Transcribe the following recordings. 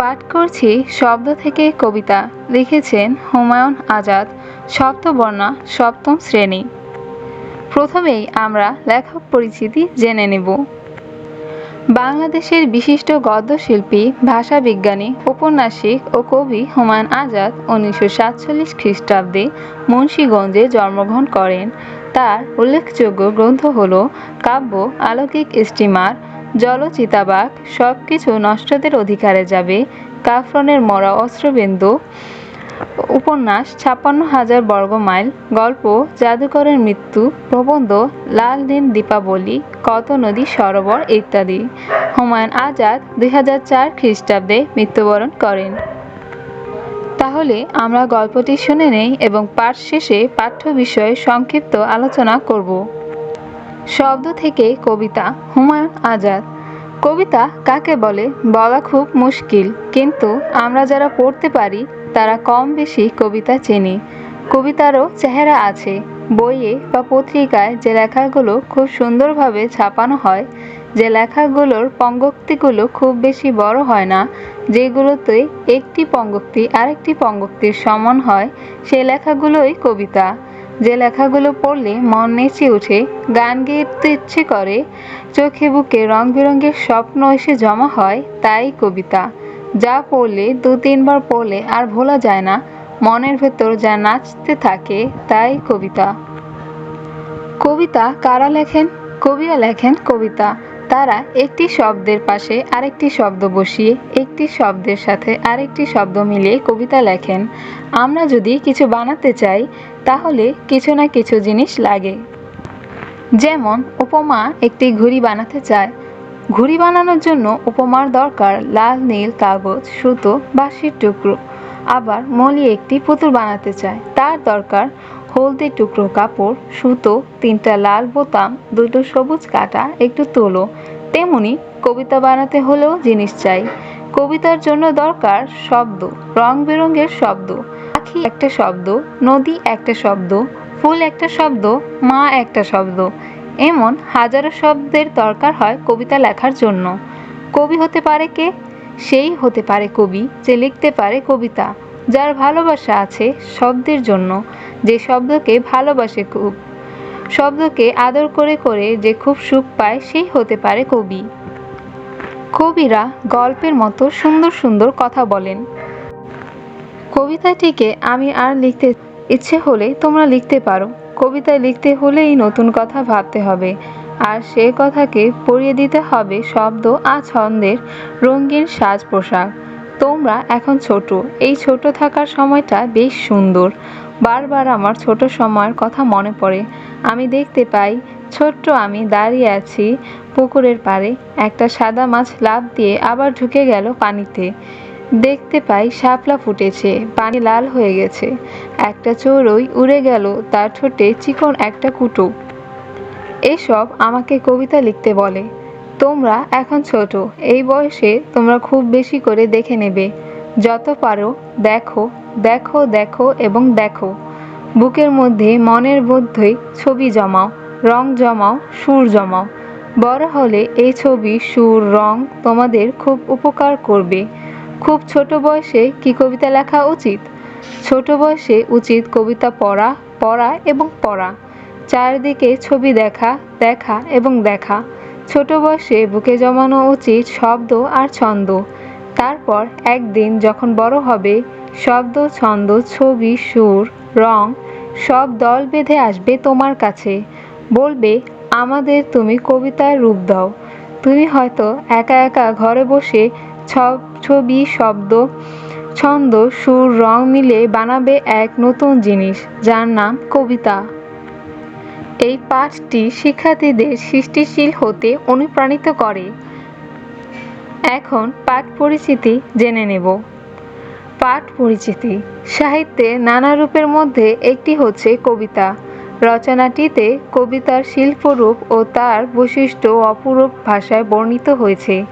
পাঠ করছি শব্দ থেকে কবিতা। লিখেছেন হুমায়ুন আজাদ, সপ্তবর্ণা, সপ্তম শ্রেণি। প্রথমেই আমরা লেখক পরিচিতি জেনে নেব। বাংলাদেশের বিশিষ্ট গদ্যশিল্পী, ভাষাবিজ্ঞানী, ঔপন্যাসিক ও কবি হুমায়ুন আজাদ উনিশশো সাতচল্লিশ খ্রিস্টাব্দে মুন্সীগঞ্জে জন্মগ্রহণ করেন। তার উল্লেখযোগ্য গ্রন্থ হল কাব্য আলৌকিক স্টিমার জলচিতাবাঘ সব কিছু নষ্টদের অধিকারে যাবে। কাফরনের মরা অস্ত্রবিন্দু। উপন্যাস ছাপ্পান্ন হাজার বর্গমাইল গল্প, জাদুকরের মৃত্যু, প্রবন্ধ, লাল দিন দীপাবলি, কত নদী, সরোবর ইত্যাদি। হুমায়ুন আজাদ দুই হাজার চার খ্রিস্টাব্দে মৃত্যুবরণ করেন। তাহলে আমরা গল্পটি শুনে নেই এবং পাঠ শেষে পাঠ্য বিষয়ে সংক্ষিপ্ত আলোচনা করব। শব্দ থেকে কবিতা, হুমায়ুন আজাদ। কবিতা কাকে বলে? বলা খুব মুশকিল, কিন্তু আমরা যারা পড়তে পারি, তারা কম বেশি কবিতা চেনি। কবিতারও চেহারা আছে। বইয়ে বা পত্রিকায় যে লেখাগুলো খুব সুন্দরভাবে ছাপানো হয়, যে লেখাগুলোর পঙ্গক্তিগুলো খুব বেশি বড় হয় না, যেগুলোতে একটি পঙ্গক্তি আরেকটি পঙ্গক্তির সমান হয় সেই লেখাগুলোই কবিতা। যে লেখাগুলো পড়লে মন নেচে উঠে গান গেতে ইচ্ছে করে, চোখে বুকে রং বেরঙের স্বপ্ন এসে জমা হয়, তাই কবিতা। যা পড়লে দু তিনবার পড়লে আর ভোলা যায় না, মনের ভেতর যা নাচতে থাকে, তাই কবিতা। কবিতা কারা লেখেন? কবিরা লেখেন কবিতা। তারা একটি শব্দের পাশে আরেকটি শব্দ বসিয়ে একটি শব্দের সাথে আরেকটি শব্দ মিলিয়ে কবিতা লেখেন। আমরা যদি কিছু বানাতে চাই, তাহলে কিছু না কিছু জিনিস লাগে। যেমন, উপমা একটি ঘুড়ি বানাতে চায়। ঘুড়ি বানানোর জন্য উপমার দরকার লাল, নীল, কাগজ, সুতো বাঁশের টুকরো। আবার মলি একটি পুতুল বানাতে চায়। তার দরকার হলদে টুকরো কাপড়, সুতো, তিনটা লাল বোতাম, দুটো সবুজ কাটা, একটু তোলো। তেমনি কবিতা বানাতে হলেও জিনিস চাই। কবিতার জন্য দরকার শব্দ, রং বেরঙের শব্দ। পাখি একটা শব্দ, নদী একটা শব্দ, ফুল একটা শব্দ, মা একটা শব্দ। এমন হাজারো শব্দের দরকার হয় কবিতা লেখার জন্য। কবি হতে পারে কে? সেই হতে পারে কবি যে লিখতে পারে কবিতা, যার ভালোবাসা আছে শব্দের জন্য। যে শব্দকে ভালোবাসে খুব। শব্দকে আদর করে করে যে খুব সুখ পায়, সেই হতে পারে কবি। কবিরা গল্পের মতো সুন্দর সুন্দর কথা বলেন। কবিতাটিকে আমি আর লিখতে ইচ্ছে হলে তোমরা লিখতে পারো। কবিতায় লিখতে হলেই নতুন কথা ভাবতে হবে। আর সে কথাকে পড়িয়ে দিতে হবে শব্দ আর ছন্দের রঙিন সাজ পোশাক। তোমরা এখন ছোট। এই ছোট থাকার সময়টা বেশ সুন্দর। বারবার আমার ছোট সময়ের কথা মনে পড়ে। আমি দেখতে পাই, ছোট্ট আমি দাঁড়িয়ে আছি পুকুরের পাড়ে। একটা সাদা মাছ লাফ দিয়ে আবার ঢুকে গেল পানিতে। দেখতে পাই, শাপলা ফুটেছে, পানি লাল হয়ে গেছে। একটা চড়ুই উড়ে গেল, তার ঠোঁটে চিকন একটা কুটো। এসব আমাকে কবিতা লিখতে বলে। তোমরা এখন ছোট, এই বয়সে তোমরা খুব বেশি করে দেখে নেবে। যত পারো, দেখো দেখো দেখো এবং দেখো। বুকের মধ্যে মনের মধ্যেই ছবি জমাও, রং জমাও, সুর জমাও। বড় হলে এই ছবি, সুর, রং তোমাদের খুব উপকার করবে। খুব ছোট বয়সে কি কবিতা লেখা উচিত? ছোট বয়সে উচিত কবিতা পড়া পড়া এবং পড়া। চারদিকে ছবি দেখা দেখা এবং দেখা। ছোট বয়সে বুকে জমানো উচিত শব্দ আর ছন্দ। তারপর একদিন যখন বড় হবে, শব্দ, ছন্দ, ছবি, সুর, রং, সব দল বেঁধে আসবে তোমার কাছে। বলবে, আমাদের তুমি কবিতার রূপ দাও। তুমি হয়তো একা একা ঘরে বসে ছবি শব্দ, ছন্দ, সুর, রং মিলে বানাবে এক নতুন জিনিস, যার নাম কবিতা। এই পাঠটি শিক্ষার্থীদের সৃষ্টিশীল হতে অনুপ্রাণিত করে। এখন পাঠ পরিচিতি জেনে নেব। পাঠ পরিচিতি। সাহিত্যে নানা রূপের মধ্যে একটি হচ্ছে কবিতা। রচনাটিতে কবিতার শিল্পরূপ ও তার বৈশিষ্ট্য অপরূপ ভাষায় বর্ণিত হয়েছে।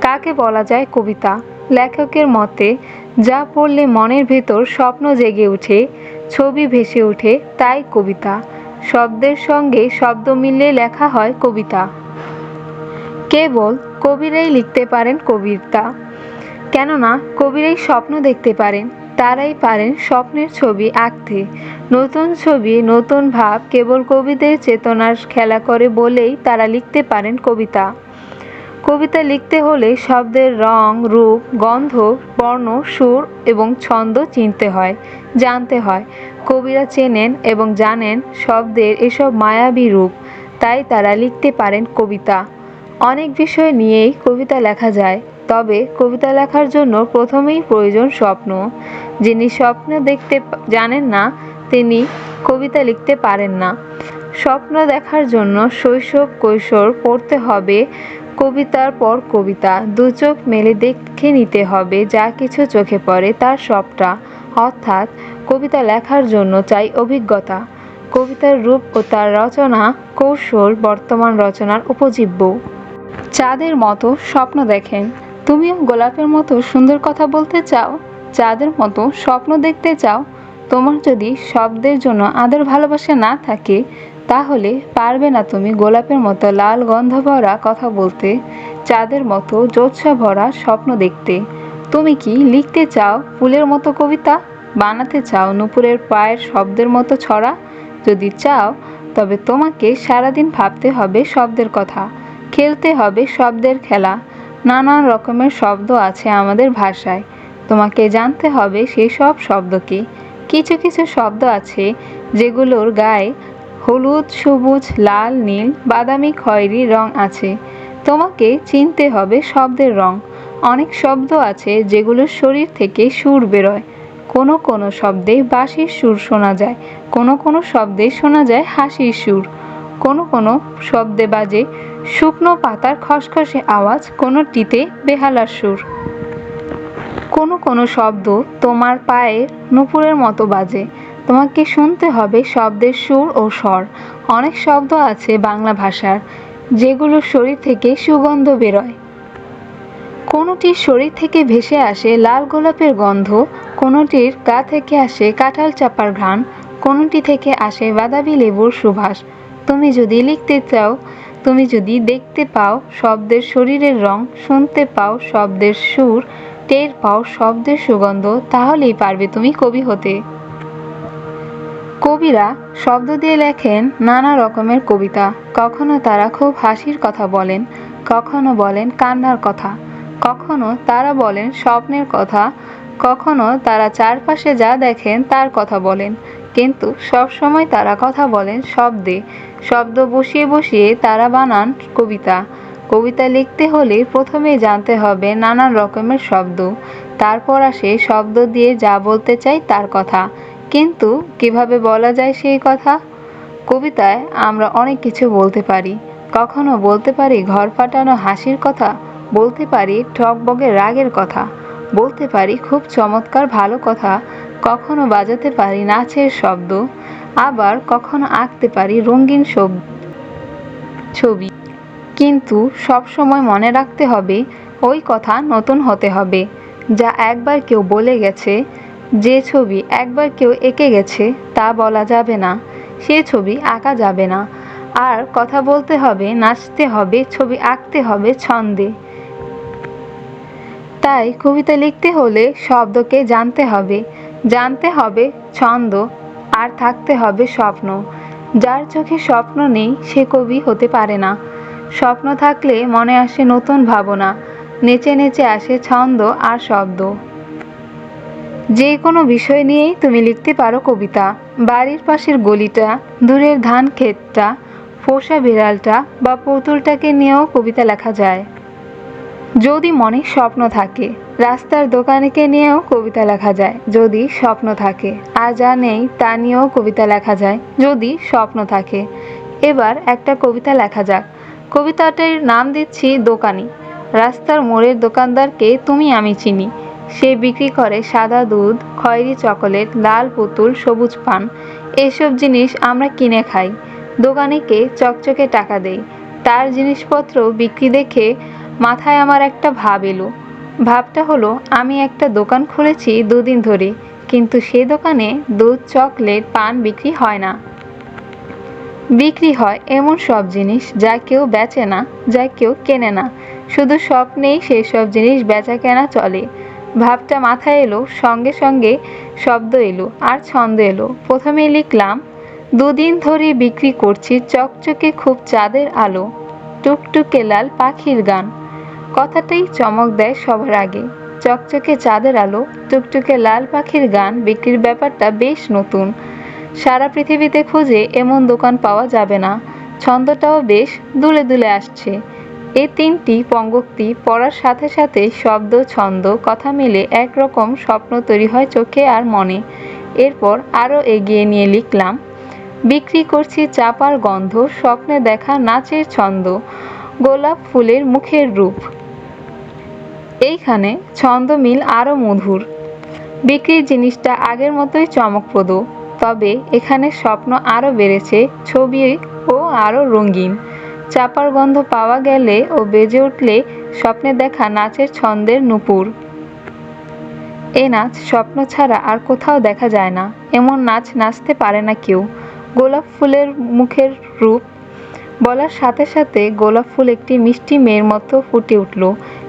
কাকে বলা যায় কবিতা? লেখকের মতে, যা পড়লে মনের ভেতর স্বপ্ন জেগে ওঠে, ছবি ভেসে ওঠে, তাই কবিতা। শব্দের সঙ্গে শব্দ মিলিয়ে লেখা হয় কবিতা। কেবল কবিরাই লিখতে পারেন কবিতা। কেননা কবিরাই স্বপ্ন দেখতে পারেন, তারাই পারেন স্বপ্নের ছবি আঁকতে। নতুন ছবি, নতুন ভাব কেবল কবিদের চেতনার খেলা করে বলেই তারা লিখতে পারেন কবিতা। কবিতা লিখতে হলে শব্দের রং, রূপ, গন্ধ, বর্ণ, সুর এবং ছন্দ চিনতে হয়, জানতে হয়। কবিরা চেনেন এবং জানেন শব্দের এসব মায়াবী রূপ, তাই তারা লিখতে পারেন কবিতা। অনেক বিষয় নিয়েই কবিতা লেখা যায়, তবে কবিতা লেখার জন্য প্রথমেই প্রয়োজন স্বপ্ন। যিনি স্বপ্ন দেখতে জানেন না, তিনি কবিতা লিখতে পারেন না। স্বপ্ন দেখার জন্য শৈশব কৈশোর পড়তে হবে, কবিতার পর কবিতা। দু চোখ মেলে দেখে নিতে হবে, যা কিছু চোখে পড়ে তার সবটা। অর্থাৎ, কবিতা লেখার জন্য চাই অভিজ্ঞতা। কবিতার রূপ ও তার রচনা কৌশল বর্তমান রচনার উপজীব্য। চাঁদের মতো স্বপ্ন দেখেন। তুমিও গোলাপের মতো সুন্দর কথা বলতে চাও, চাঁদের মতো স্বপ্ন দেখতে চাও। তোমার যদি শব্দের জন্য আদর ভালোবাসা না থাকে, তাহলে পারবে না তুমি গোলাপের মতো লাল গন্ধ ভরা কথা বলতে, চাঁদের মতো জোৎসা ভরা স্বপ্ন দেখতে। তুমি কি লিখতে চাও ফুলের মতো কবিতা, বানাতে চাও নুপুরের পায়ের শব্দের মতো ছড়া? যদি চাও, তবে তোমাকে সারাদিন ভাবতে হবে শব্দের কথা। খেলতে হবে শব্দের খেলা। নানান রকমের শব্দ আছে আমাদের ভাষায়। তোমাকে জানতে হবে সেই সব শব্দ কি? কিছু কিছু শব্দ আছে যেগুলোর গায়ে হলুদ, সবুজ, লাল, নীল, বাদামি, খয়েরি রং আছে। তোমাকে চিনতে হবে শব্দের রং। অনেক শব্দ আছে যেগুলোর শরীর থেকে সুর বেরোয়। কোনো কোনো শব্দে বাঁশির সুর শোনা যায়, কোনো কোনো শব্দে শোনা যায় হাসির সুর। কোনো কোনো শব্দে বাজে। শুকনো পাতার খসখসে আওয়াজ কোনোটিতে বেহালার সুর। কোনো কোনো শব্দ তোমার পায়ের নুপুরের মতো বাজে। তোমাকে শুনতে হবে শব্দের সুর ও স্বর। অনেক শব্দ আছে বাংলা ভাষার, যেগুলো শরীর থেকে সুগন্ধ বেরোয়। কোনোটির শরীর থেকে ভেসে আসে লাল গোলাপের গন্ধ, কোনোটির গা থেকে আসে কাঁঠাল চাপার ঘ্রাণ, কোনোটি থেকে আসে বাদাবি লেবুর সুবাস। তুমি যদি লিখতে চাও, তুমি যদি দেখতে পাও শব্দের শরীরের রং, শুনতে পাও শব্দের সুর, টের পাও শব্দের সুগন্ধ, তাহলেই পারবে তুমি কবি হতে। কবিরা শব্দ দিয়ে লেখেন নানা রকমের কবিতা। কখনো তারা খুব হাসির কথা বলেন, কখনো বলেন কান্নার কথা, কখনো তারা বলেন স্বপ্নের কথা, কখনো তারা চারপাশে যা দেখেন তার কথা বলেন। কিন্তু সব সময় তারা কথা বলেন শব্দে। শব্দ বসিয়ে বসিয়ে তারা বানান কবিতা। কবিতা লিখতে হলে প্রথমেই জানতে হবে নানান রকমের শব্দ। তারপর আসে শব্দ দিয়ে যা বলতে চাই তার কথা। কিন্তু কীভাবে বলা যায় সেই কথা? কবিতায় আমরা অনেক কিছু বলতে পারি। কখনো বলতে পারি ঘর ফাটানো হাসির কথা, বলতে পারি টকবগে রাগের কথা, বলতে পারি খুব চমৎকার ভালো কথা কখনো বাজাতে পারি নাচের শব্দ, আবার কখনো আঁকতে পারি রঙিন ছবি। কিন্তু সব সময় মনে রাখতে হবে, ওই কথা নতুন হতে হবে, যা একবার কেউ বলে গেছে, যে ছবি একবার কেউ এঁকে গেছে, তা বলা যাবে না, সে ছবি আঁকা যাবে না। আর কথা বলতে হবে, নাচতে হবে, ছবি আঁকতে হবে ছন্দে। তাই কবিতা লিখতে হলে শব্দকে জানতে হবে জানতে হবে ছন্দ আর থাকতে হবে স্বপ্ন। যার চোখে স্বপ্ন নেই, সে কবি হতে পারে না। স্বপ্ন থাকলে মনে আসে নতুন ভাবনা, নেচে নেচে আসে ছন্দ আর শব্দ। যে কোনো বিষয় নিয়েই তুমি লিখতে পারো কবিতা। বাড়ির পাশের গলিটা, দূরের ধান ক্ষেতটা পোষা বিড়ালটা বা পুতুলটাকে নিয়েও কবিতা লেখা যায়। যদি মনে স্বপ্ন থাকে রাস্তার দোকানিকে নিয়েও কবিতা লেখা যায়, যদি স্বপ্ন থাকে। আর যা নেই তা নিয়েও কবিতা লেখা যায়, যদি স্বপ্ন থাকে। এবার একটা কবিতা লেখা যাক। কবিতাটির নাম দিচ্ছি দোকানি। রাস্তার মোড়ের দোকানদারকে তুমি আমি চিনি। সে বিক্রি করে সাদা দুধ, খয়েরি চকোলেট, লাল পুতুল, সবুজ পান। এসব জিনিস আমরা কিনে খাই। দোকানিকে চকচকে টাকা দেই। তার জিনিসপত্র বিক্রি দেখে মাথায় আমার একটা ভাব এলো। ভাবটা হলো, আমি একটা দোকান খুলেছি দুদিন ধরে, কিন্তু সে দোকানে দুধ, চকলেট, পান বিক্রি হয় না। বিক্রি হয় এমন সব জিনিস যা কেউ বেচে না, যা কেউ কেনে না। শুধু স্বপ্নেই সেই সব জিনিস বেচা কেনা চলে। ভাবটা মাথায় এলো, সঙ্গে সঙ্গে শব্দ এলো, আর ছন্দ এলো। প্রথমে লিখলাম, দুদিন ধরে বিক্রি করছি চকচকে খুব চাঁদের আলো, টুকটুকে লাল পাখির গান। কথাটাই চমক দেয় সবার আগে। চকচকে চাঁদের আলো, টুকটুকে লাল পাখির গান বিক্রির ব্যাপারটা বেশ নতুন। সারা পৃথিবীতে খুঁজে এমন দোকান পাওয়া যাবে না। ছন্দটাও বেশ দুলে দুলে আসছে। এই তিনটি পঙ্গক্তি পড়ার সাথে সাথে শব্দ, ছন্দ, কথা মিলে একরকম স্বপ্ন তৈরি হয় চোখে আর মনে। এরপর আরও এগিয়ে নিয়ে লিখলাম, বিক্রি করছি চাপার গন্ধ, স্বপ্নে দেখা নাচের ছন্দ, গোলাপ ফুলের মুখের রূপ। এইখানে ছন্দ মিল আরও মধুর। বিক্রির জিনিসটা আগের মতোই চমকপ্রদ, তবে এখানে স্বপ্ন আরও বেড়েছে ছবি ও আরও রঙিন। চাপার গন্ধ পাওয়া গেলে ও বেজে উঠলে স্বপ্নে দেখা নাচের ছন্দের নূপুর। এ নাচ স্বপ্ন ছাড়া আর কোথাও দেখা যায় না, এমন নাচ নাচতে পারে না কেউ। গোলাপ ফুলের মুখের রূপ বলার সাথে সাথে গোলাপ ফুল একটি মিষ্টি মেয়ের মতো ফুটে উঠল।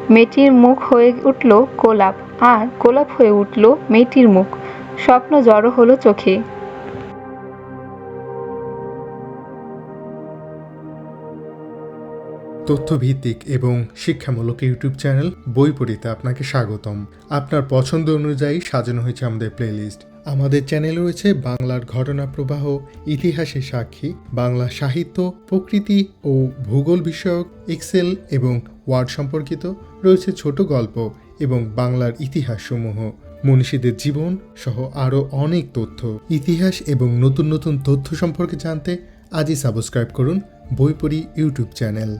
মেয়েটির মুখ হয়ে উঠল গোলাপ, আর গোলাপ হয়ে উঠল মেয়েটির মুখ। স্বপ্ন জড়ো হলো চোখে। তথ্যভিত্তিক এবং শিক্ষামূলক ইউটিউব চ্যানেল বই পড়িতে আপনাকে স্বাগতম। আপনার পছন্দ অনুযায়ী সাজানো হয়েছে আমাদের প্লেলিস্ট। আমাদের চ্যানেলে রয়েছে বাংলার ঘটনা প্রবাহ, ইতিহাসের সাক্ষী, বাংলা সাহিত্য, প্রকৃতি ও ভূগোল বিষয়ক, এক্সেল এবং ওয়ার্ড সম্পর্কিত রয়েছে ছোট গল্প এবং বাংলার ইতিহাসসমূহ। মনীষীদের জীবন সহ আরও অনেক তথ্য। ইতিহাস এবং নতুন নতুন তথ্য সম্পর্কে জানতে আজই সাবস্ক্রাইব করুন বইপড়ি ইউটিউব চ্যানেল।